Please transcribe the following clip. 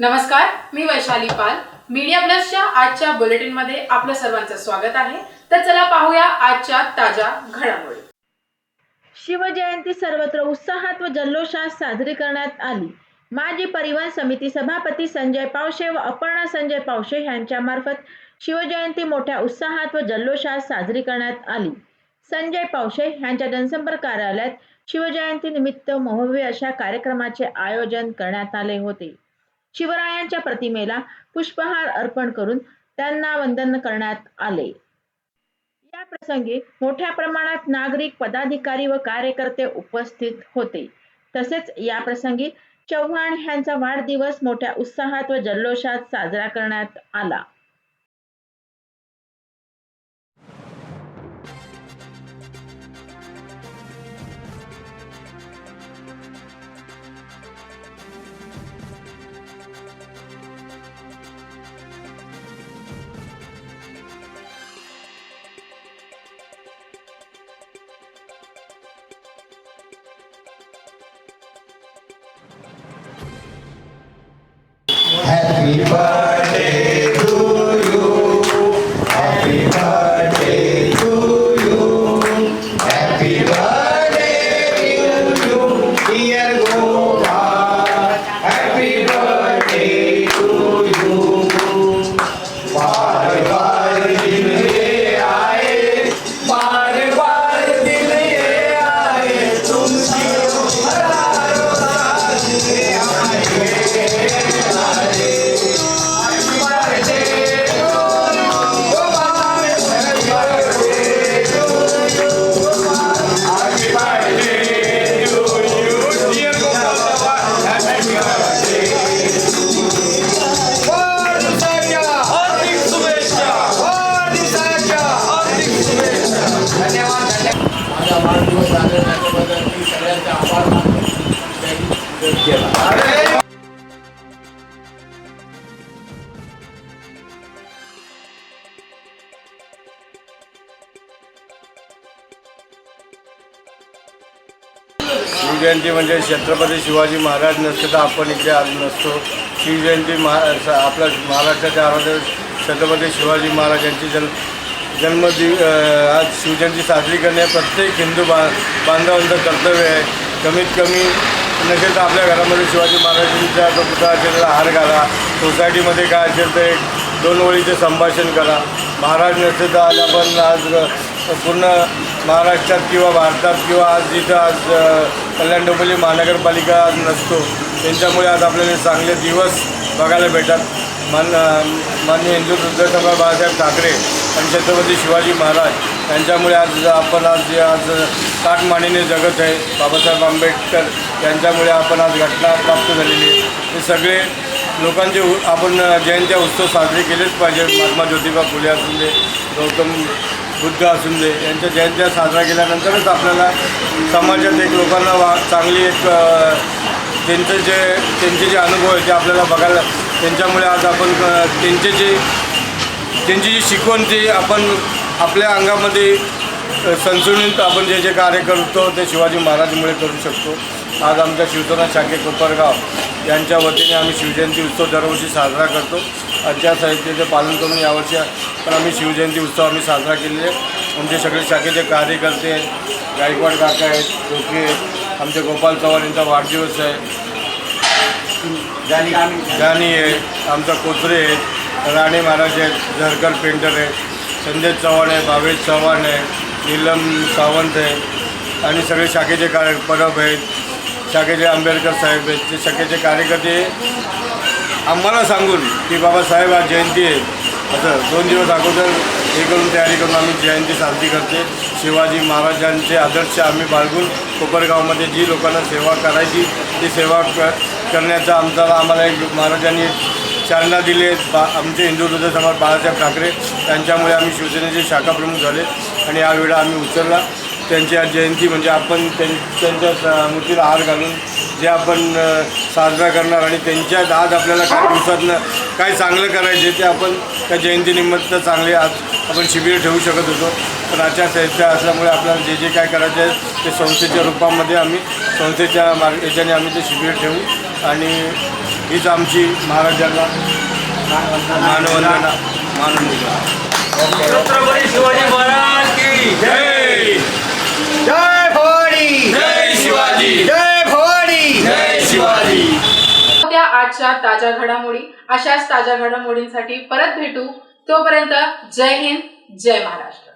नमस्कार मी वैशाली पाल. मीडिया प्लसच्या आजच्या बुलेटिनमध्ये आपलं सर्वांचं स्वागत आहे. तर चला पाहूया आजच्या ताज्या घडामोडी. शिवजयंती सर्वत्र उत्साहात व जल्लोषात साजरी करण्यात आली. माजी परिवहन समिती सभापती संजय पावशे व अपर्णा संजय पावशे यांच्यामार्फत शिवजयंती मोठ्या उत्साहात व जल्लोषात साजरी करण्यात आली. संजय पावशे यांच्या जनसंपर्क कार्यालयात शिवजयंती निमित्त मोहवे अशा कार्यक्रमाचे आयोजन करण्यात आले होते. शिवरायांच्या प्रतिमेला पुष्पहार अर्पण करून त्यांना वंदन करण्यात आले. या प्रसंगी मोठ्या प्रमाणात नागरिक पदाधिकारी व कार्यकर्ते उपस्थित होते. तसेच या प्रसंगी चव्हाण यांचा वाढदिवस मोठ्या उत्साहात व जल्लोषात साजरा करण्यात आला. Happy झाला त्याच्याबद्दल मी आभार मानतो त्यांनी केला शिवजयंती म्हणजे छत्रपती शिवाजी महाराज नसते तर आपण इथे आलो नसतो. शिवजयंती महा आपल्या महाराष्ट्राच्या आराध्य छत्रपती शिवाजी महाराज यांची जन्म जन्मदिव आज शिवजयंती साजरी करणे प्रत्येक हिंदू बा बांधवांचं कर्तव्य आहे. कमीत कमी नसेल तर आपल्या घरामध्ये शिवाजी महाराजांचा जो पुतळा असेल त्याला हार घाला. सोसायटीमध्ये काय असेल तर एक दोन ओळीचे संभाषण करा. महाराज नसेल तर आज आपण आज पूर्ण महाराष्ट्रात किंवा भारतात किंवा आज जिथं आज कल्याण डोंबिवली महानगरपालिका आज नसतो. त्यांच्यामुळे आज आपल्याला चांगले दिवस बघायला भेटतात. मान माननीय हिंदू हृदयसभा बाळासाहेब ठाकरे आणि छत्रपती शिवाजी महाराज यांच्यामुळे आज आपण आज जे आज ताटमानेने जगत आहे बाबासाहेब आंबेडकर यांच्यामुळे आपण आज घटना प्राप्त झालेली आहे. हे सगळे लोकांचे उ- आपण जयंत्या उत्सव साजरे केलेच पाहिजे. महात्मा ज्योतिबा फुले असून दे गौतम बुद्ध असून दे यांच्या जयंत्या साजरा केल्यानंतरच आपल्याला समाजात एक लोकांना वा चांगली एक त्यांचं जे त्यांचे जे अनुभव आहे ते आपल्याला बघायला त्यांच्यामुळे आज आपण त्यांचे जे त्यांची जी शिकवण ती आपण आपल्या अंगामध्ये अ, संसुनित आपण जे जे कार्य करतो ते शिवाजी महाराजमुळे करू शकतो. आज आमच्या शिवसेना शाखे कोपरगाव यांच्या वतीने आम्ही शिवजयंती उत्सव दरवर्षी साजरा करतो. आचारसंहितेचं पालन करून यावर्षी पण आम्ही शिवजयंती उत्सव आम्ही साजरा केलेले आहे. आमचे सगळे शाखेचे कार्यकर्ते आहेत. गायकवाड काका आहेत डोके आहेत. आमचे गोपाल चव्हाण यांचा वाढदिवस आहे. गाणी आहे आमचा कोचरे आहेत. राणे महाराज आहेत झरकर पेंटर आहे संजय चव्हाण आहे भावेश चव्हाण आहे नीलम सावंत आहे आणि सगळे शाखेचे कार्य परब आहेत. शाखेचे आंबेडकर साहेब आहेत ते शाखेचे कार्यकर्ते आम्हाला सांगून की बाबासाहेब आज जयंती आहे. असं दोन दिवस अगोदर हे करून तयारी करून आम्ही जयंती साजरी करते. शिवाजी महाराजांचे आदर्श आम्ही बाळगून कोपरगावमध्ये जी लोकांना सेवा करायची ती सेवा क करण्याचा आमचा आम्हाला एक महाराजांनी चालना दिली आहेत बा आमचे हिंदू वृद्ध समाज बाळासाहेब ठाकरे त्यांच्यामुळे आम्ही शिवसेनेचे शाखा प्रमुख झाले आणि हा वेळा आम्ही उचलला त्यांची आज जयंती म्हणजे आपण त्यां त्यांच्या मूर्तीला हार घालून जे आपण साजरा करणार आणि त्यांच्या आज आपल्याला काही दिवसातनं काय चांगलं करायचे ते आपण त्या जयंतीनिमित्त चांगले आज आपण शिबिर ठेवू शकत होतो. पण आचारसंहिता असल्यामुळे आपल्याला जे जे काय करायचे आहे ते संस्थेच्या रूपामध्ये आम्ही संस्थेच्या मार्ग याच्याने आम्ही ते शिबिर ठेवू आणि हीच आमची महाराजांना मानवंदना मानून छत्रपती शिवाजी महाराज की जय! जय भवानी! जय शिवाजी! जय भवानी! जय शिवाजी! त्या आजच्या ताज्या घडामोडी अशाच ताज्या घडामोडींसाठी परत भेटू. तोपर्यंत जय हिंद जय महाराष्ट्र.